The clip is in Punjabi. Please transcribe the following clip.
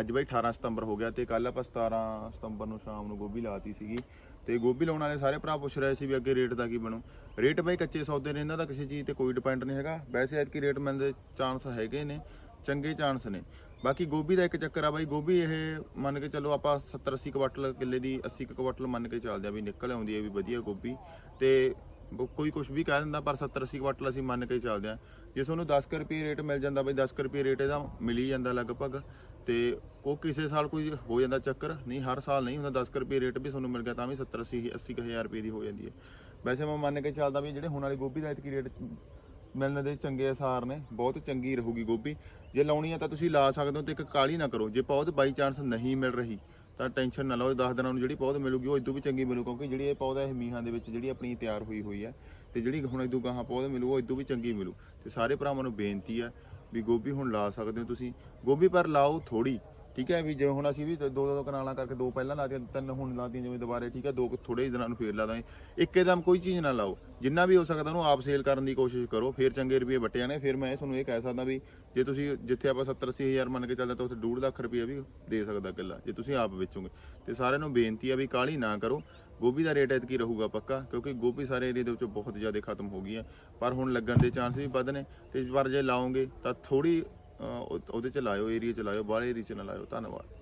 ਅੱਜ ਬਾਈ 18 ਸਤੰਬਰ ਹੋ ਗਿਆ ਤੇ ਕੱਲ ਆਪਾਂ 17 ਸਤੰਬਰ ਨੂੰ ਸ਼ਾਮ ਨੂੰ ਗੋਭੀ ਲਾਤੀ ਸੀਗੀ ਤੇ ਗੋਭੀ ਲਾਉਣ ਵਾਲੇ ਸਾਰੇ ਭਰਾ ਪੁੱਛ ਰਹੇ ਸੀ ਵੀ ਅੱਗੇ ਰੇਟ ਦਾ ਕੀ ਬਣੂ। ਰੇਟ ਬਾਈ ਕੱਚੇ ਸੌਦੇ ਨੇ, ਇਹਨਾਂ ਦਾ ਕਿਸੇ ਚੀਜ਼ ਤੇ ਕੋਈ ਡਿਪੈਂਡ ਨਹੀਂ ਹੈਗਾ। ਵੈਸੇ ਐਤਕੀ ਰੇਟ ਮਿਲਣ ਦੇ ਚਾਂਸ ਹੈਗੇ ਨੇ, ਚੰਗੇ ਚਾਂਸ ਨੇ। ਬਾਕੀ ਗੋਭੀ ਦਾ ਇੱਕ ਚੱਕਰ ਆ ਬਾਈ, ਗੋਭੀ ਇਹ ਮੰਨ ਕੇ ਚੱਲੋ ਆਪਾਂ 70 80 ਕੁਆਟਲ ਕਿੱਲੇ ਦੀ 80 ਕੁ ਕੁਆਟਲ ਮੰਨ ਕੇ ਚੱਲਦੇ ਆ ਵੀ ਨਿਕਲ ਆਉਂਦੀ ਹੈ ਵੀ ਵਧੀਆ ਗੋਭੀ। ਤੇ ਕੋਈ ਕੁਝ ਵੀ ਕਹਿ ਦਿੰਦਾ ਪਰ 70 80 ਕੁਆਟਲ ਅਸੀਂ ਮੰਨ ਕੇ ਚੱਲਦੇ ਆ। ਜੇ ਤੁਹਾਨੂੰ 10 ਕੁ ਰੁਪਏ ਰੇਟ ਮਿਲ ਜਾਂਦਾ ਬਈ 10 ਕੁ ਰੁਪਏ ਰੇਟ ਇਹਦਾ ਮਿਲ ਹੀ ਜਾਂਦਾ ਲਗਭਗ। ਤੇ ਉਹ ਕਿਸੇ ਸਾਲ ਕੋਈ ਹੋ ਜਾਂਦਾ ਚੱਕਰ, ਨਹੀਂ ਹਰ ਸਾਲ ਨਹੀਂ ਹੁੰਦਾ 10 ਕੁ ਰੁਪਏ ਰੇਟ ਵੀ ਤੁਹਾਨੂੰ ਮਿਲ ਗਿਆ ਤਾਂ ਵੀ 70 80 80 ਕੁ ਹਜ਼ਾਰ ਰੁਪਏ ਦੀ ਹੋ ਜਾਂਦੀ ਹੈ। ਵੈਸੇ ਮੈਂ ਮੰਨ ਕੇ ਚੱਲਦਾ ਵੀ ਜਿਹੜੇ ਹੁਣ ਵਾਲੀ ਗੋਭੀ ਦਾ ਇਤਕੀ ਰੇਟ ਮਿਲਣ ਦੇ ਚੰਗੇ ਅਸਾਰ ਨੇ, ਬਹੁਤ ਚੰਗੀ ਰਹੂਗੀ ਗੋਭੀ। ਜੇ ਲਾਉਣੀ ਆ ਤਾਂ ਤੁਸੀਂ ਲਾ ਸਕਦੇ ਹੋ ਤੇ ਇੱਕ ਕਾਲੀ ਨਾ ਕਰੋ। ਜੇ ਪੌਦ ਬਾਈ ਚਾਂਸ ਨਹੀਂ ਮਿਲ ਰਹੀ, ਤਾਂ ਟੈਨਸ਼ਨ ਨਾ ਲਓ 10 ਦਿਨਾਂ ਨੂੰ ਜਿਹੜੀ ਪੌਦ ਮਿਲੂਗੀ ਉਹ ਇਦੋਂ ਵੀ ਚੰਗੀ ਮਿਲੂ, ਕਿਉਂਕਿ ਜਿਹੜੀ ਇਹ ਪੌਦਾ ਹੈ ਮੀਹਾਂ ਦੇ ਵਿੱਚ ਜਿਹੜੀ ਆਪਣੀ ਤਿਆਰ ਹੋਈ ਹੋਈ ਹੈ, ਤੇ ਜਿਹੜੀ ਹੁਣ ਇਦੋਂ ਗਾਹਾਂ ਪੌਦ ਮਿਲੂ ਉਹ ਇਦੋਂ ਵੀ ਚੰਗੀ ਮਿਲੂ। ਤੇ ਸਾਰੇ ਭਰਾਵਾਂ ਨੂੰ ਬੇਨਤੀ ਹੈ ਵੀ ਗੋਭੀ ਹੁਣ ਲਾ ਸਕਦੇ ਹੋ ਤੁਸੀਂ। ਗੋਭੀ ਪਰ ਲਾਓ ਥੋੜੀ ਠੀਕ ਹੈ ਵੀ ਜਿਵੇਂ ਹੁਣ ਅਸੀਂ ਵੀ ਦੋ ਦੋ ਕਨਾਲਾਂ ਕਰਕੇ ਦੋ ਪਹਿਲਾਂ ਲਾਤੀਆਂ ਤਿੰਨ ਹੁਣ ਲਾਤੀਆਂ ਜਿਵੇਂ ਦੁਬਾਰੇ, ਠੀਕ ਹੈ, ਦੋ ਕੁ ਥੋੜੇ ਦਿਨਾਂ ਨੂੰ ਫੇਰ ਲਾ ਦਾਂਗੇ। ਇੱਕਦਮ ਕੋਈ ਚੀਜ਼ ਨਾ ਲਾਓ, ਜਿੰਨਾ ਵੀ ਹੋ ਸਕਦਾ ਉਹਨੂੰ ਆਪ ਸੇਲ ਕਰਨ ਦੀ ਕੋਸ਼ਿਸ਼ ਕਰੋ, ਫੇਰ ਚੰਗੇ ਰੁਪਏ ਵਟਿਆ ਨੇ ਫਿਰ ਮੈਂ ਇਹ ਤੁਹਾਨੂੰ ਇਹ ਕਹਿ ਸਕਦਾ ਵੀ ਜੇ ਤੁਸੀਂ, ਜਿੱਥੇ ਆਪਾਂ 70 80 ਹਜ਼ਾਰ ਮੰਨ ਕੇ ਚੱਲਦਾ ਤਾਂ ਉੱਥੇ 2 ਲੱਖ ਰੁਪਏ ਵੀ ਦੇ ਸਕਦਾ ਕਿੱਲਾ, ਜੇ ਤੁਸੀਂ ਆਪ ਵੇਚੋਗੇ। ਤੇ ਸਾਰਿਆਂ ਨੂੰ ਬੇਨਤੀ ਆ ਵੀ ਕਾਲੀ ਨਾ ਕਰੋ ਗੋਭੀ ਦਾ ਰੇਟ ਐਤਕੀ ਰਹੂਗਾ ਪੱਕਾ, ਕਿਉਂਕਿ ਗੋਭੀ ਸਾਰੇ ਏਰੀਆ ਦੇ ਵਿੱਚੋਂ ਬਹੁਤ ਜ਼ਿਆਦਾ ਖਤਮ ਹੋ ਗਈ ਹੈ ਪਰ ਹੁਣ ਲੱਗਣ ਦੇ ਚਾਂਸ ਵੀ ਵੱਧ ਨੇ, ਤੇ ਪਰ ਜੇ ਲਾਓਗੇ ਤਾਂ ਥੋੜੀ ਉਹਦੇ ਚ ਲਾਇਓ ਏਰੀਆ ਚ ਲਾਇਓ ਬਾਹਰ ਏਰੀਆ ਚ ਨਾ ਲਾਇਓ। ਧੰਨਵਾਦ।